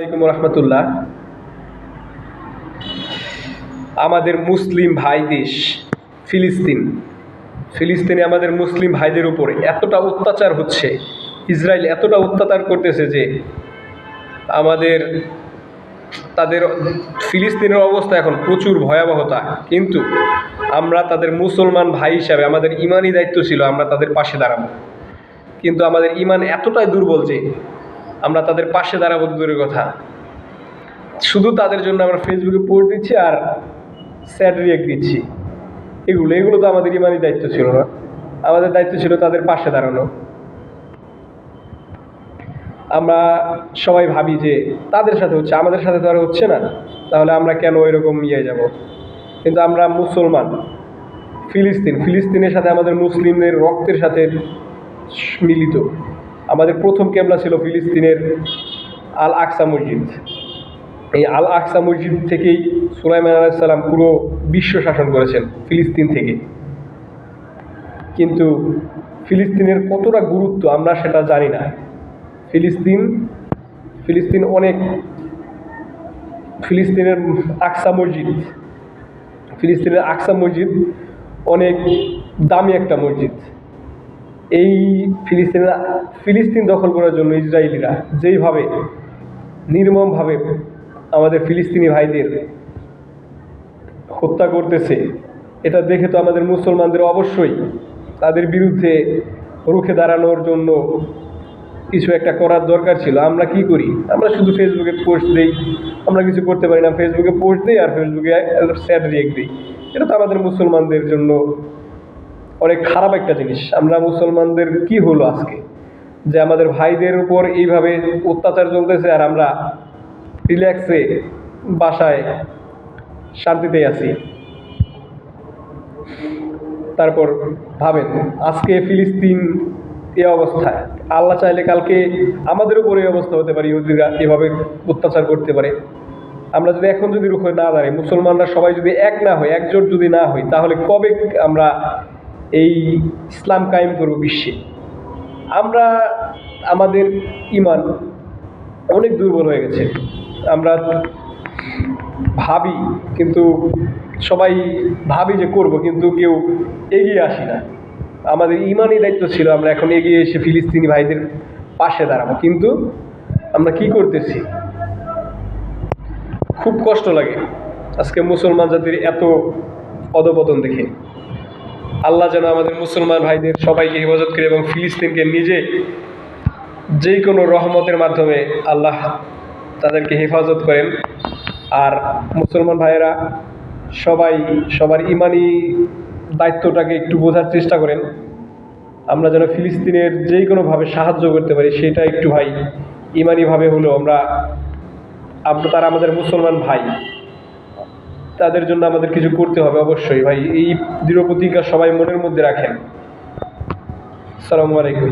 আলাইকুম রহমতুল্লাহ। আমাদের মুসলিম ভাই দেশ ফিলিস্তিন। ফিলিস্তিনে আমাদের মুসলিম ভাইদের উপরে এতটা অত্যাচার হচ্ছে, ইসরায়েল এতটা অত্যাচার করতেছে যে আমাদের, তাদের ফিলিস্তিনের অবস্থা এখন প্রচুর ভয়াবহতা। কিন্তু আমরা তাদের মুসলমান ভাই হিসাবে আমাদের ইমানই দায়িত্ব ছিল আমরা তাদের পাশে দাঁড়াবো। কিন্তু আমাদের ইমান এতটাই দুর্বল যে আমরা তাদের পাশে দাঁড়াবো দূরের কথা। শুধু তাদের জন্য আমরা ফেসবুকে পোস্ট দিচ্ছি আর স্যাড রিয়েক্ট দিচ্ছি। এগুলো এগুলো তো আমাদের ইমানই দায়িত্ব ছিল না। আমাদের দায়িত্ব ছিল তাদের পাশে দাঁড়ানো। আমরা সবাই ভাবি যে তাদের সাথে হচ্ছে, আমাদের সাথে তো আর হচ্ছে না। তাহলে আমরা কেন এরকম ইয়ে যাব? কিন্তু আমরা মুসলমান, ফিলিস্তিন, ফিলিস্তিনের সাথে আমাদের মুসলিমদের রক্তের সাথে মিলিত। আমাদের প্রথম কেবলা ছিল ফিলিস্তিনের আল আকসা মসজিদ। এই আল আকসা মসজিদ থেকেই সুলাইমান আলাইসাল্লাম পুরো বিশ্ব শাসন করেছেন, ফিলিস্তিন থেকে। কিন্তু ফিলিস্তিনের কতটা গুরুত্ব আমরা সেটা জানি না। ফিলিস্তিন ফিলিস্তিন অনেক ফিলিস্তিনের আকসা মসজিদ। ফিলিস্তিনের আকসা মসজিদ অনেক দামি একটা মসজিদ। এই ফিলিস্তিনের, ফিলিস্তিন দখল করার জন্য ইসরায়েলিরা যেইভাবে নির্মমভাবে আমাদের ফিলিস্তিনি ভাইদের হত্যা করতেছে, এটা দেখে তো আমাদের মুসলমানদের অবশ্যই তাদের বিরুদ্ধে রুখে দাঁড়ানোর জন্য কিছু একটা করার দরকার ছিল। আমরা কি করি? আমরা শুধু ফেসবুকে পোস্ট দিই। আমরা কিছু করতে পারি না। ফেসবুকে পোস্ট দিই আর ফেসবুকে স্যাড রিয়েক্ট দিই। এটা তো আমাদের মুসলমানদের জন্য অনেক খারাপ একটা জিনিস। আমরা মুসলমানদের কি হলো আজকে? যে আমাদের ভাইদের উপর এইভাবে অত্যাচার চলতেছে আর আমরা রিল্যাক্সে বাসায় শান্তিতে আছি। তারপর ভাবেন, আজকে ফিলিস্তিন এ অবস্থায়, আল্লাহ চাইলে কালকে আমাদের উপর এই অবস্থা হতে পারে, ইহুদিরা এভাবে অত্যাচার করতে পারে। আমরা যদি এখন যদি রুখে না দাঁড়াই, মুসলমানরা সবাই যদি এক না হয়, একজোট যদি না হই তাহলে কবে আমরা এই ইসলাম কায়েম করব বিশ্বে। আমরা, আমাদের ইমান অনেক দুর্বল হয়ে গেছে। আমরা ভাবি, কিন্তু সবাই ভাবি যে করব, কিন্তু কেউ এগিয়ে আসি না। আমাদের ইমানই দায়িত্ব ছিল, আমরা এখন এগিয়ে এসে ফিলিস্তিনি ভাইদের পাশে দাঁড়াবো। কিন্তু আমরা কি করতেছি? খুব কষ্ট লাগে। আজকে মুসলমান জাতির এত অধপতন দেখে। আল্লাহ যেন আমাদের মুসলমান ভাইদের সবাইকে হেফাজত করে এবং ফিলিস্তিনকে নিজে যে কোনো রহমতের মাধ্যমে আল্লাহ তাদেরকে হেফাজত করেন। আর মুসলমান ভাইয়েরা, সবাই সবার ইমানি দায়িত্বটাকে একটু বোঝার চেষ্টা করেন। আমরা যেন ফিলিস্তিনের যেই কোনোভাবে সাহায্য করতে পারি, সেটা একটু ভাই ইমানিভাবে হলেও আমরা আমরা তারা আমাদের মুসলমান ভাই। তাদের জন্য আমাদের কিছু করতে হবে অবশ্যই। ভাই, এই দৃঢ় প্রতিজ্ঞা সবাই মনের মধ্যে রাখেন। সালামু আলাইকুম।